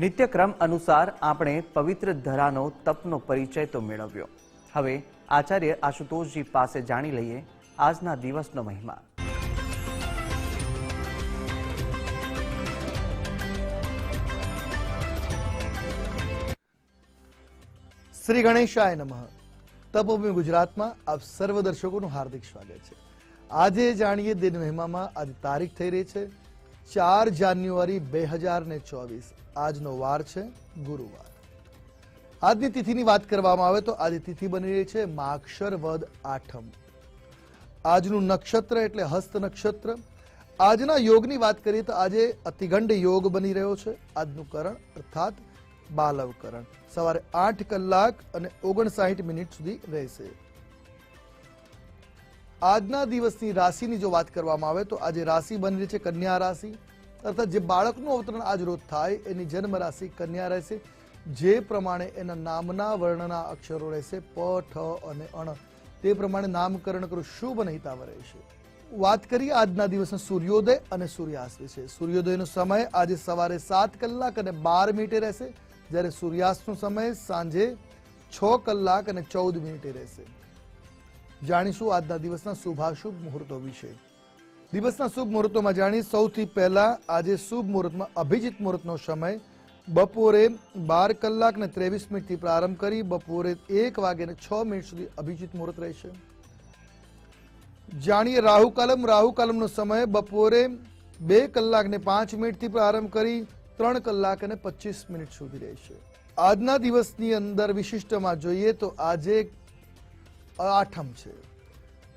નિત્યક્રમ અનુસાર આપણે પવિત્ર ધરાનો તપનો પરિચય તો મેળવ્યો. હવે આચાર્ય આશુતોષજી પાસે જાણી લઈએ આજના દિવસનો મહિમા. શ્રી ગણેશાય નમઃ. તપોભૂમિ ગુજરાતમાં આપ સર્વ દર્શકોનું હાર્દિક સ્વાગત છે. આજે જાણીએ દિન મહિમામાં આજે તારીખ થઈ રહી છે. ચાર જાન્યુઆરી બે હજાર ને ચોવીસ. આજનો વાર છે ગુરુવાર. આજની તિથિની વાત કરવામાં આવે તો આજે તિથિ બની રહી છે માક્ષર વદ આઠમ. આજનું નક્ષત્ર એટલે હસ્ત નક્ષત્ર. આજના યોગની વાત કરીએ તો આજે અતિગંડ યોગ બની રહ્યો છે. આજનું કરણ અર્થાત બાલવકરણ. સવારે આઠ કલાક અને ઓગણસાઠ મિનિટ સુધી રહેશે. આજના દિવસની રાશિની જો વાત કરવામાં આવે તો આજે રાશિ બની રહી છે કન્યા રાશિ. અર્થાત જે બાળકનું અવતરણ આજ રોજ થાય, એની જન્મ રાશિ કન્યા રહેશે. જે પ્રમાણે એના નામના વર્ણના અક્ષરો રહેશે, પ, ઠ અને અણ. તે પ્રમાણે નામકરણ કરવું શુભ અને રહેશે. વાત કરીએ આજના દિવસનો સૂર્યોદય અને સૂર્યાસ્ત વિશે. સૂર્યોદયનો સમય આજે સવારે સાત કલાક અને બાર મિનિટે રહેશે. જ્યારે સૂર્યાસ્તનો સમય સાંજે છ કલાક અને ચૌદ મિનિટે રહેશે. જાણીશું આજના દિવસના શુભાશુભ મુહૂર્તો વિશે. દિવસના શુભ મુહૂર્તોમાં જાણી સૌથી પહેલા આજે શુભ મુહૂર્તમાં અભિજીત મુહૂર્તનો સમય. બપોરે બાર કલાક ને ત્રેવીસ મિનિટથી પ્રારંભ કરી બપોરે એક વાગે ને છ મિનિટ સુધી અભિજીત મુહૂર્ત રહેશે. જાણીએ રાહુ કાલમ. રાહુ કાલમનો સમય બપોરે બે કલાક ને પાંચ મિનિટથી પ્રારંભ કરી ત્રણ કલાક અને પચીસ મિનિટ સુધી રહેશે. આજના દિવસની અંદર વિશિષ્ટમાં જોઈએ તો આજે આઠમ છે.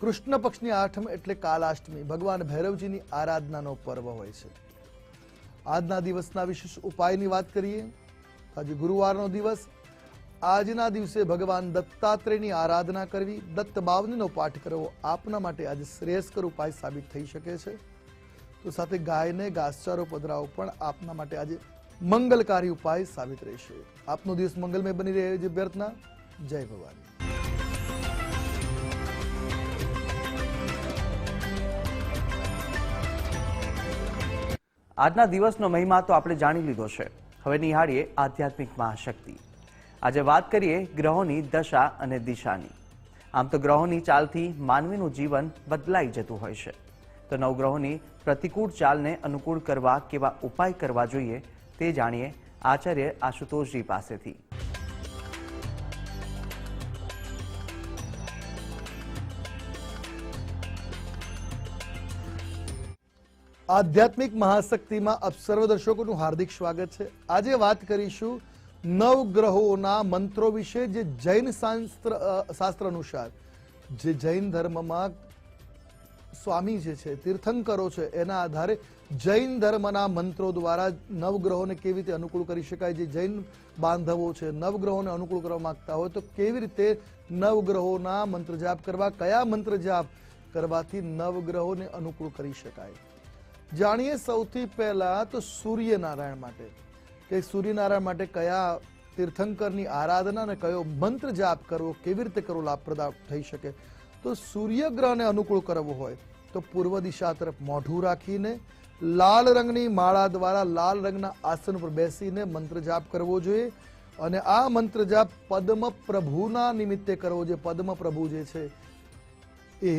કૃષ્ણ પક્ષની આઠમ એટલે કાલાષ્ટમી. ભગવાન ભૈરવજીની આરાધનાનો પર્વ હોય છે. આજના દિવસના વિશેષ ઉપાયની વાત કરીએ આજે ગુરુવારનો દિવસ. આજના દિવસે ભગવાન દત્તાત્રેયની આરાધના કરવી, દત્ત બાવનીનો પાઠ કરવો આપના માટે આજે શ્રેયસ્કર ઉપાય સાબિત થઈ શકે છે. તો સાથે ગાયને ઘાસચારો પધરાવો પણ આપના માટે આજે મંગલકારી ઉપાય સાબિત રહેશે. આપનો દિવસ મંગલમય બની રહે. છે વ્યર્થના જય ભવાની આજના દિવસનો મહિમા તો આપણે જાણી લીધો છે. હવે નિહાળીએ આધ્યાત્મિક મહાશક્તિ. આજે વાત કરીએ ગ્રહોની દશા અને દિશાની. આમ તો ગ્રહોની ચાલથી માનવીનું જીવન બદલાઈ જતું હોય છે. તો નવગ્રહોની પ્રતિકૂળ ચાલને અનુકૂળ કરવા કેવા ઉપાય કરવા જોઈએ તે જાણીએ આચાર્ય આશુતોષજી પાસેથી. આધ્યાત્મિક મહાશક્તિમાં આપ સર્વ દર્શકોનું હાર્દિક સ્વાગત છે. આજે વાત કરીશું નવગ્રહોના મંત્રો વિશે જે જૈન શાસ્ત્ર શાસ્ત્ર અનુસાર જે જૈન ધર્મમાં સ્વામી જે છે, તીર્થંકરો છે, એના આધારે જૈન ધર્મના મંત્રો દ્વારા નવગ્રહોને કેવી રીતે અનુકૂળ કરી શકાય, જે જૈન બાંધવો છે, નવગ્રહોને અનુકૂળ કરવા માંગતા હોય તો કેવી રીતે નવગ્રહોના મંત્ર જાપ કરવા, કયા મંત્ર જાપ કરવાથી નવગ્રહોને અનુકૂળ કરી શકાય? જાણીએ સૌથી પહેલા તો સૂર્યનારાયણ માટે કે સૂર્યનારાયણ માટે કયા તીર્થંકરની આરાધના અને કયો મંત્ર જાપ કરવો, કેવી રીતે કરવો લાભપ્રદાય થઈ શકે? તો સૂર્યગ્રહને અનુકૂળ કરવો હોય તો પૂર્વ દિશા તરફ મોઢું રાખીને લાલ રંગની માળા દ્વારા લાલ રંગના આસન પર બેસીને મંત્ર જાપ કરવો જોઈએ. અને આ મંત્ર જાપ પદ્મ પ્રભુના નિમિત્તે કરવો જોઈએ. પદ્મ પ્રભુ જે છે એ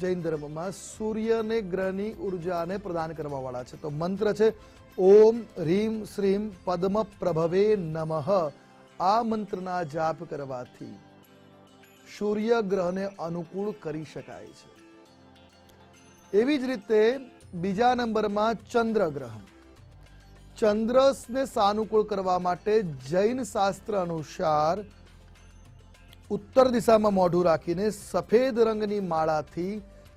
જૈન ધર્મમાં સૂર્યને ગ્રહની ઉર્જાને પ્રદાન કરવા વાળા છે. તો મંત્ર છે, ઓમ હ્રીમ શ્રીમ પદ્મ પ્રભવે નમઃ. આ મંત્રના જાપ કરવાથી સૂર્ય ગ્રહને અનુકૂળ કરી શકાય છે. એવી જ રીતે બીજા નંબરમાં ચંદ્રગ્રહ ચંદ્રને સાનુકૂળ કરવા માટે જૈન શાસ્ત્ર અનુસાર ઉત્તર દિશામાં મોઢું રાખીને સફેદ રંગની માળાથી,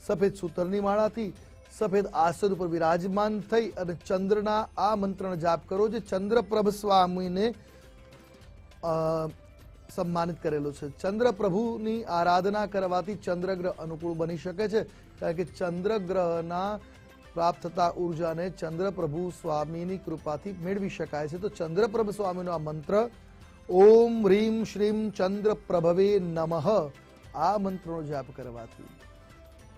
સફેદ સૂતરની માળાથી, સફેદ આસન ઉપર વિરાજમાન થઈ અને ચંદ્રના આ મંત્રનો જાપ કરો જે ચંદ્રપ્રભ સ્વામીને સન્માનિત કરેલું છે. ચંદ્ર પ્રભુની આરાધના કરવાથી ચંદ્રગ્રહ અનુકૂળ બની શકે છે, કારણ કે ચંદ્રગ્રહના પ્રાપ્ત થતા ઉર્જાને ચંદ્રપ્રભુ સ્વામીની કૃપાથી મેળવી શકાય છે. તો ચંદ્રપ્રભુ સ્વામીનો આ મંત્ર ઓમ હ્રીમ શ્રીમ ચંદ્ર પ્રભવે નમઃ. આ મંત્રનો જાપ કરવાથી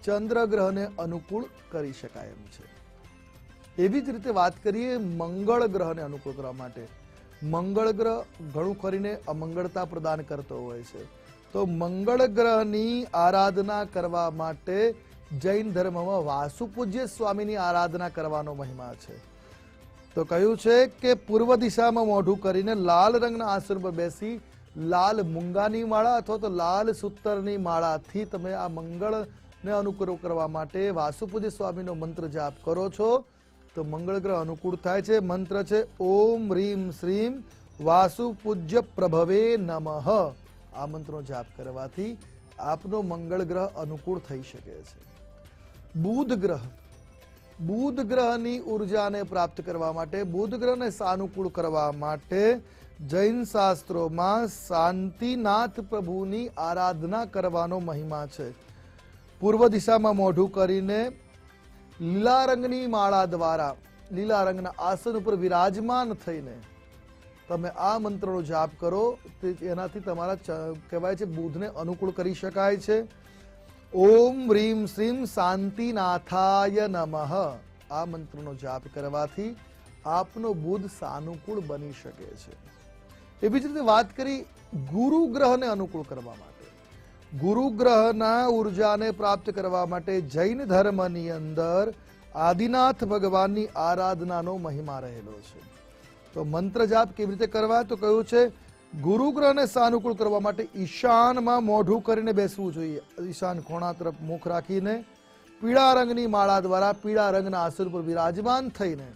ચંદ્ર ગ્રહને અનુકૂળ કરી શકાય એમ છે. એવી જ રીતે વાત કરીએ મંગળ ગ્રહને અનુકૂળ કરવા માટે. મંગળ ગ્રહ ઘણું કરીને અમંગળતા પ્રદાન કરતો હોય છે. તો મંગળ ગ્રહની આરાધના કરવા માટે જૈન ધર્મમાં વાસુ પૂજ્ય સ્વામીની આરાધના કરવાનો મહિમા છે. તો કહ્યું છે કે પૂર્વ દિશામાં મોઢું કરીને લાલ રંગના આસન પર બેસી લાલ મૂંગાની માળા અથવા તો લાલ સૂતરની માળાથી તમે આ મંગળને અનુકૂળ કરવા માટે વાસુપૂજ્ય સ્વામીનો મંત્ર જાપ કરો છો. તો મંગળ ગ્રહ અનુકૂળ થાય છે. મંત્ર છે, ઓમ રીમ શ્રીમ વાસુપૂજ્ય પ્રભવે નમઃ. આ મંત્રનો જાપ કરવાથી આપનો મંગળ ગ્રહ અનુકૂળ થઈ શકે છે. બુધ ગ્રહ બુધ ગ્રહની ઉર્જાને પ્રાપ્ત કરવા માટે, બુધ ગ્રહને સાનુકૂળ કરવા માટે જૈન શાસ્ત્રોમાં શાંતિનાથ પ્રભુની આરાધના કરવાનો મહિમા છે. પૂર્વ દિશામાં મોઢું કરીને લીલા રંગની માળા દ્વારા, લીલા રંગના આસન ઉપર વિરાજમાન થઈને તમે આ મંત્રનો જાપ કરો, તે એનાથી તમારા કહેવાય છે બુધને અનુકૂળ કરી શકાય છે. ઓમ રીમ શ્રીમ શાંતિનાથાય નમઃ. આ મંત્રનો જાપ કરવાથી આપનો બુધ સાનુકૂળ બની શકે છે. એવી જ રીતે વાત કરી ગુરુ ગ્રહને અનુકૂળ કરવા માટે. ગુરુ ગ્રહના ઉર્જાને પ્રાપ્ત કરવા માટે જૈન ધર્મની અંદર આદિનાથ ભગવાનની આરાધનાનો મહિમા રહેલો છે. તો મંત્ર જાપ કેવી રીતે કરવા? તો કહ્યું છે ગુરુ ગ્રહને સાનુકૂળ કરવા માટે ઈશાનમાં મોઢું કરીને બેસવું જોઈએ. ઈશાન ખૂણા તરફ મુખ રાખીને પીળા રંગની માળા દ્વારા પીળા રંગના આસન પર વિરાજમાન થઈને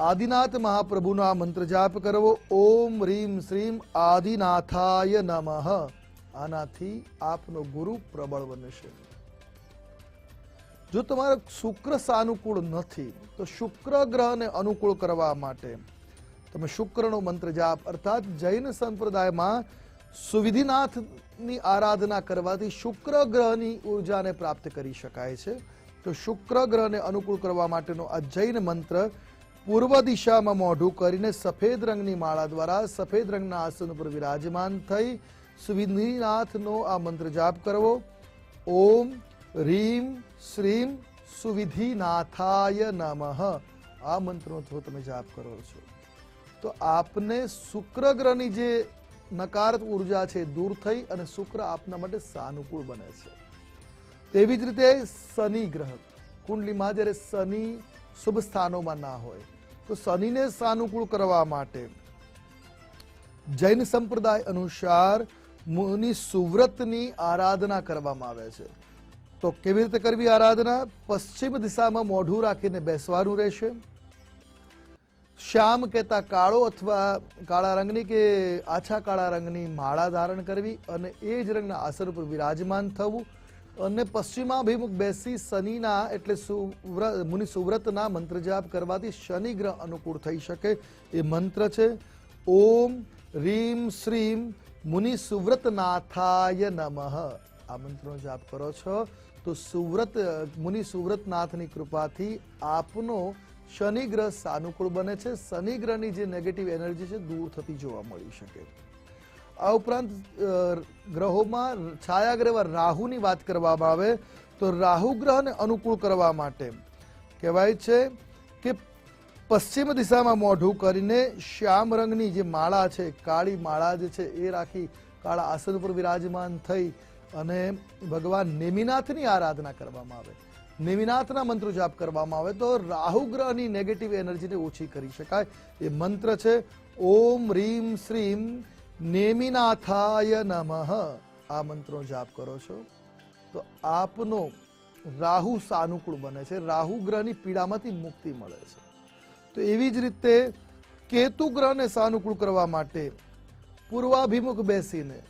આદિનાથ મહાપ્રભુનો આ મંત્ર જાપ કરવો. ઓમ રીમ શ્રીમ આદિનાથાય નમઃ. આનાથી આપનો ગુરુ પ્રબળ બનશે. જો તમારો શુક્ર સાનુકૂળ નથી, તો શુક્ર ગ્રહને અનુકૂળ કરવા માટે તમે શુક્રનો મંત્ર જાપ, અર્થાત જૈન સંપ્રદાયમાં સુવિધિનાથની આરાધના કરવાથી શુક્ર ગ્રહની ઉર્જાને પ્રાપ્ત કરી શકાય છે. તો શુક્ર ગ્રહને અનુકૂળ કરવા માટેનો આ જૈન મંત્ર પૂર્વ દિશામાં મોઢું કરીને સફેદ રંગની માળા દ્વારા સફેદ રંગના આસન ઉપર વિરાજમાન થઈ સુવિધિનાથનો આ મંત્ર જાપ કરવો. ઓમ રીમ શ્રીમ સુવિધિનાથાય નમઃ. આ મંત્રનો જો તમે જાપ કરો છો. તો આપને શુક્ર ગ્રહની જે નકારત ઊર્જા છે દૂર થઈ અને શુક્ર આપના માટે સાનુકૂળ બને છે. તેવી જ રીતે શનિ ગ્રહ, કુંડલીમાં જ્યારે શનિ શુભ સ્થાનોમાં ના હોય, તો શનિને સાનુકૂળ કરવા માટે જૈન સંપ્રદાય અનુસાર મુનિ સુવ્રતની આરાધના કરવામાં આવે છે. તો કેવી રીતે કરવી આરાધના? પશ્ચિમ દિશામાં મોઢું રાખીને બેસવાનું રહેશે. શ્યામ કહેતા કાળો અથવા કાળા રંગની કે આછા કાળા રંગની માળા ધારણ કરવી અને એ જ રંગના આસન ઉપર વિરાજમાન થવું અને પશ્ચિમાભિમુખ બેસી શનિના એટલે મુનિ સુવ્રતના મંત્ર જાપ કરવાથી શનિ ગ્રહ અનુકૂળ થઈ શકે એ મંત્ર છે. ઓમ રીમ શ્રીમ મુનિ સુવ્રતનાથાય નમઃ. આ મંત્રનો જાપ કરો છો. તો સુવ્રત, મુનિ સુવ્રતનાથની કૃપાથી આપનો શનિ ગ્રહ સાનુકૂળ બને છે. શનિ ગ્રહની જે નેગેટિવ એનર્જી છે, દૂર થતી જોવા મળી શકે આ ઉપરાંત ગ્રહોમાં છાયા ગ્રહ રાહુની વાત કરવામાં આવે તો રાહુ ગ્રહને અનુકૂળ કરવા માટે કહેવાય છે કે પશ્ચિમ દિશામાં મોઢું કરીને શ્યામ રંગની જે માળા છે, કાળી માળા જે છે, એ રાખી કાળા આસન પર વિરાજમાન થઈ અને ભગવાન નેમિનાથની આરાધના કરવામાં આવે. નેમિનાથના મંત્રો જાપ કરવામાં આવે તો રાહુ ગ્રહની નેગેટિવ એનર્જીને ઓછી કરી શકાય. એ મંત્ર છે, ઓમ રીમ શ્રીમ નેમિનાથાય નમઃ. આ મંત્રનો જાપ કરો છો. તો આપનો રાહુ સાનુકૂળ બને છે. રાહુ ગ્રહની પીડામાંથી મુક્તિ મળે છે. તો એવી જ રીતે કેતુ ગ્રહને સાનુકૂળ કરવા માટે પૂર્વાભિમુખ બેસીને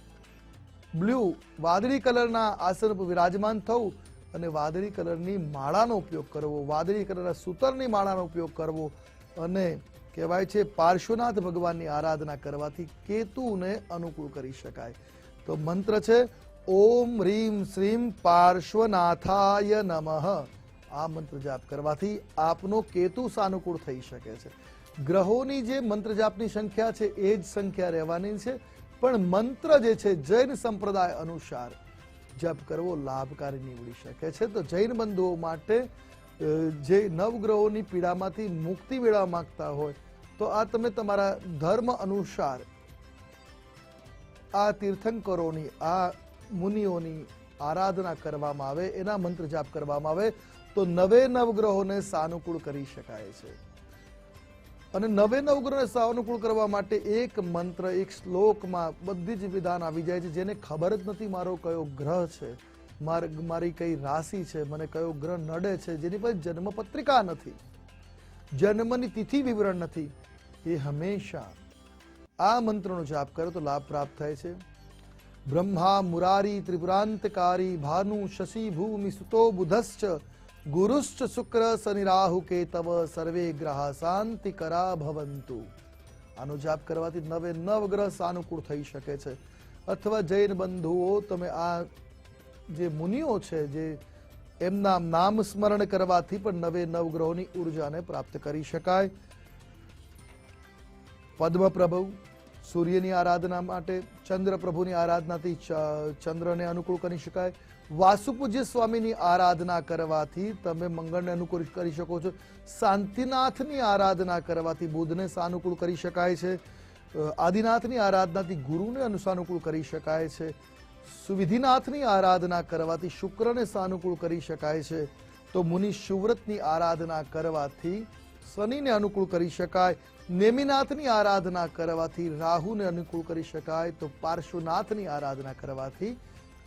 બ્લુ વાદળી કલરના આસન પર વિરાજમાન થવું અને વાદળી કલરની માળાનો ઉપયોગ કરવો, વાદળી કલરના સૂતરની માળાનો ઉપયોગ કરવો અને કહેવાય છે પાર્શ્વનાથ ભગવાનની આરાધના કરવાથી કેતુને અનુકૂળ કરી શકાય. તો મંત્ર છે, ઓમ રીમ શ્રીમ પાર્શ્વનાથાય નમઃ. આ મંત્ર જાપ કરવાથી આપનો કેતુ સાનુકૂળ થઈ શકે છે. ગ્રહોની જે મંત્ર જાપની સંખ્યા છે, એ જ સંખ્યા રહેવાની છે, પણ મંત્ર જે છે, જૈન સંપ્રદાય અનુસાર જપ કરવો લાભકારી નીવડી શકે છે. તો જૈન બંધુઓ માટે જે નવગ્રહોની પીડામાંથી મુક્તિ મેળવવા માંગતા હોય, તો આ તમે તમારા ધર્મ અનુસાર આ તીર્થંકરોની, આ મુનિઓની આરાધના કરવામાં આવે, એના મંત્ર જાપ કરવામાં આવે, તો નવે નવગ્રહોને સાનુકૂળ કરી શકાય છે. અને નવે નવગ્રહને સાવનુકૂળ કરવા માટે એક મંત્ર, એક શ્લોકમાં બધી જ વિધાન આવી જાય છે, જેને ખબર જ નથી મારો કયો ગ્રહ છે, માર- મારી કઈ રાશિ છે, મને કયો ગ્રહ નડે છે, જેની પાસે જન્મ પત્રિકા નથી, જન્મની તિથિ વિવરણ નથી, એ હંમેશા આ મંત્રનો જાપ કરે તો લાભ પ્રાપ્ત થાય છે. બ્રહ્મા મુરારી ત્રિપુરાંતકારી ભાનુ શશી ભૂમિ સુતો બુધશ્ચ ગુરુશ્ચ શુક્ર શનિ રાહુ કેતવ સર્વે ગ્રહ શાંતિ કરા ભવંતુ આનો જાપ કરવાથી નવે નવ ગ્રહ સાનુકૂળ થઈ શકે છે અથવા જૈન બંધુઓ તમે આ જે મુનિઓ છે જે એમના નામ સ્મરણ કરવાથી પણ નવે નવ ગ્રહોની ઉર્જાને પ્રાપ્ત કરી શકાય પદ્મપ્રભુ સૂર્યની આરાધના માટે ચંદ્ર પ્રભુની આરાધનાથી ચંદ્રને અનુકૂળ કરી શકાય વાસુપૂજ્ય સ્વામીની આરાધના કરવાથી તમે મંગળને અનુકૂળ કરી શકો છો. શાંતિનાથની આરાધના કરવાથી બુધને સાનુકૂળ કરી શકાય છે. આદિનાથની આરાધનાથી ગુરુને અનુસાનુકૂળ કરી શકાય છે. સુવિધિનાથની આરાધના કરવાથી શુક્રને સાનુકૂળ કરી શકાય છે. તો મુનિ સુવ્રતની આરાધના કરવાથી શનિને અનુકૂળ કરી શકાય. નેમિનાથની આરાધના કરવાથી રાહુને અનુકૂળ કરી શકાય. તો પાર્શ્વનાથની આરાધના કરવાથી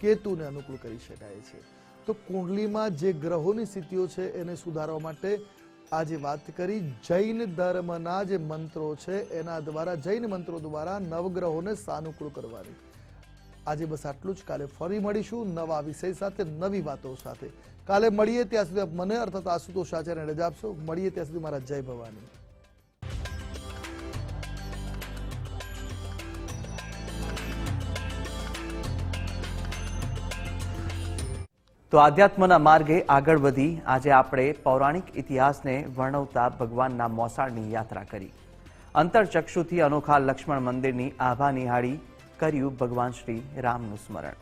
કેતુને અનુકૂળ કરી શકાય છે. તો કુંડલીમાં જે ગ્રહોની સ્થિતિઓ છે એને સુધારવા માટે આજે વાત કરી જૈન ધર્મના જે મંત્રો છે એના દ્વારા, જૈન મંત્રો દ્વારા નવગ્રહોને સાનુકૂળ કરવાની. આજે બસ આટલું જ. કાલે ફરી મળીશું નવા વિષય સાથે, નવી વાતો સાથે. કાલે મળીએ ત્યાં સુધી મને અર્થાત આશુતોષ આચાર્ય રજા આપશો. મળીએ ત્યાં સુધી મારા જય ભવાની. તો આધ્યાત્મના માર્ગે આગળ વધી આજે આપણે પૌરાણિક ઇતિહાસને વર્ણવતા ભગવાનના મોસાળની યાત્રા કરી. અંતરચક્ષુથી અનોખા લક્ષ્મણ મંદિરની આભા નિહાળી કર્યું ભગવાન શ્રી રામનું સ્મરણ.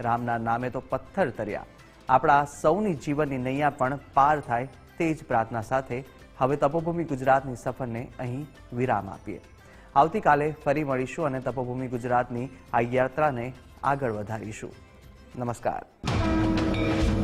રામના નામે તો પથ્થર તર્યા. આપણા સૌની જીવનની નૈયા પણ પાર થાય તે જ પ્રાર્થના સાથે હવે તપોભૂમિ ગુજરાતની સફરને અહીં વિરામ આપીએ. આવતીકાલે ફરી મળીશું અને તપોભૂમિ ગુજરાતની આ યાત્રાને આગળ વધારીશું. નમસ્કાર. Thank you.